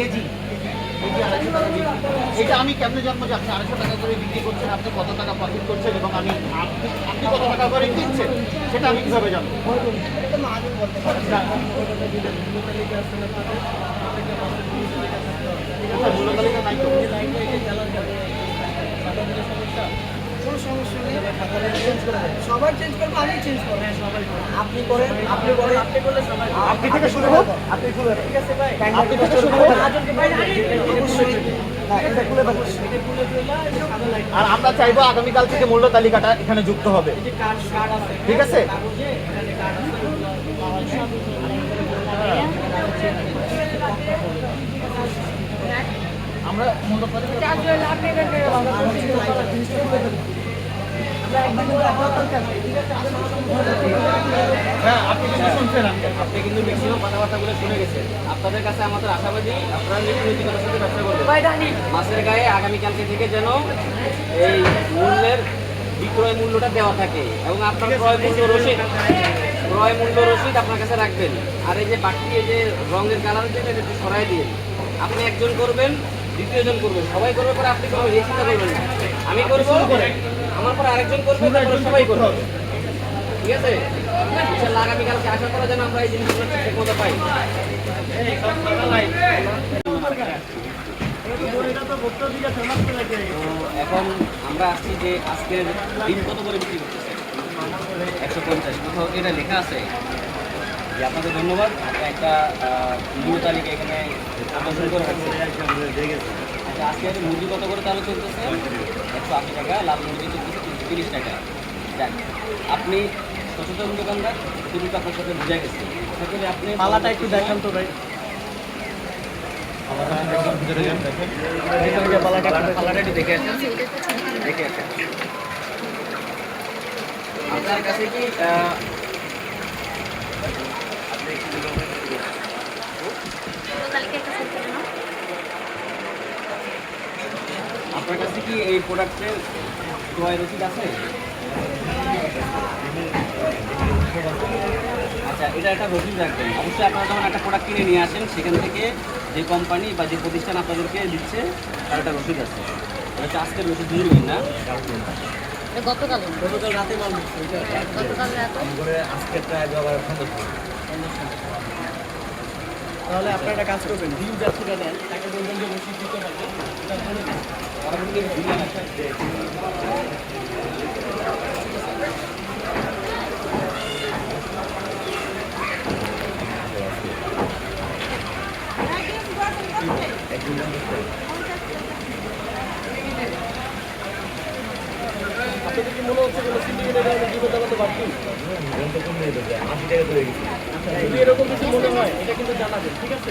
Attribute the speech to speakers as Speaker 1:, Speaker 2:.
Speaker 1: KG. টাকা এটা আমি কেমনে জানব যে আপনি আড়াইশো টাকা করে বিক্রি করছেন, আপনি কত টাকা প্রফিট করছেন এবং আমি আপনি কত টাকা করে কিনছেন, সেটা আমি কীভাবে জানব? কোথায় মূল্য নাই তো
Speaker 2: কোনো সমস্যা নেই। সবাই চেঞ্জ করব আমি চেঞ্জ করব। আপনি করেন আপনি করেন। আপনি করলে সবাই
Speaker 1: আপনি থেকে শুরু হোক আপনি খুলে ঠিক আছে ভাই। আপনি থেকে শুরু হোক
Speaker 2: অবশ্যই হ্যাঁ
Speaker 1: আর আমরা চাইব আগামীকাল থেকে মূল্য তালিকাটা এখানে যুক্ত হবে। ঠিক আছে? আমরা মূল্য তালিকা হ্যাঁ আপনি কিন্তু শুনছেন
Speaker 3: আপনি কিন্তু ম্যাক্সিমাম কথাবার্তাগুলো শুনে গেছেন। আপনাদের কাছে আমাদের আশাবাদী আপনারা নীতিনৈতিকতার সাথে ব্যবসা করবেন। মাছের গায়ে আগামীকালকে থেকে যেন এই মূল্যের বিক্রয় মূল্যটা দেওয়া থাকে এবং আপনার ক্রয় মূল্য রসিদ ক্রয় মূল্য রসিদ আপনার কাছে রাখবেন। আর এই যে বাকি এই যে রঙের কালার যেটা সরাই দিয়ে আপনি একজন করবেন দ্বিতীয়জন করবেন সবাই করবে পরে আপনি করবেন এই চিন্তা করবেন না। আমি করব আমার পরে আরেকজন করবে তারপরে সবাই করবে। ঠিক আছে? ইনশাল্লাহ আগামীকালকে আশা করা যেন আমরা এই জিনিসগুলো ঠিক মতো পাই। এখন আমরা আসছি যে আজকের দিন কত করে বিক্রি করতেছে? একশো পঞ্চাশ। কোথাও এটা লেখা আছে। যে আপনাদের ধন্যবাদ। একটা মূল্য তালিকা এখানে প্রদর্শন করে আচ্ছা আজকের মুরগি কত করে তাহলে চলতেছে? একশো আশি টাকা লাভ মুরগি চলতেছে তিনশো তিরিশ টাকা। যাক আপনি সচেতন দোকানদার শুধু আপনার সাথে বুঝা গেছে। আশা আপনি
Speaker 2: পালাটা একটু দেখান তো ভাই।
Speaker 3: একটু দেখে আসেন। দেখে আসেন। আপনার কাছে কি আপনার কাছে কি এই প্রোডাক্টের ক্রয় রসিদ আছে? আচ্ছা এটা একটা রসিদ রাখবেন। অবশ্যই আপনারা যখন একটা প্রোডাক্ট কিনে নিয়ে আসেন, সেখান থেকে যে কোম্পানি বা যে প্রতিষ্ঠান আপনাদেরকে দিচ্ছে, তার একটা রসিদ আছে। এটা হচ্ছে আজকের রসিদ নিয়ে না?
Speaker 4: গতকাল
Speaker 3: গতকাল রাতে মাল
Speaker 4: গতকাল রাত।
Speaker 2: তাহলে আপনারা একটা কাজ করবেন ডিম যাত্রীটা নেন তাকে বলবেন যে রসিদ দিতে হবে এটা বলে দিন। আপনাদের কি মনে হচ্ছে কোনো সিন্ডিকেটের আচ্ছা, এরকম কিছু মনে হয় এটা কিন্তু জানাবেন ঠিক আছে?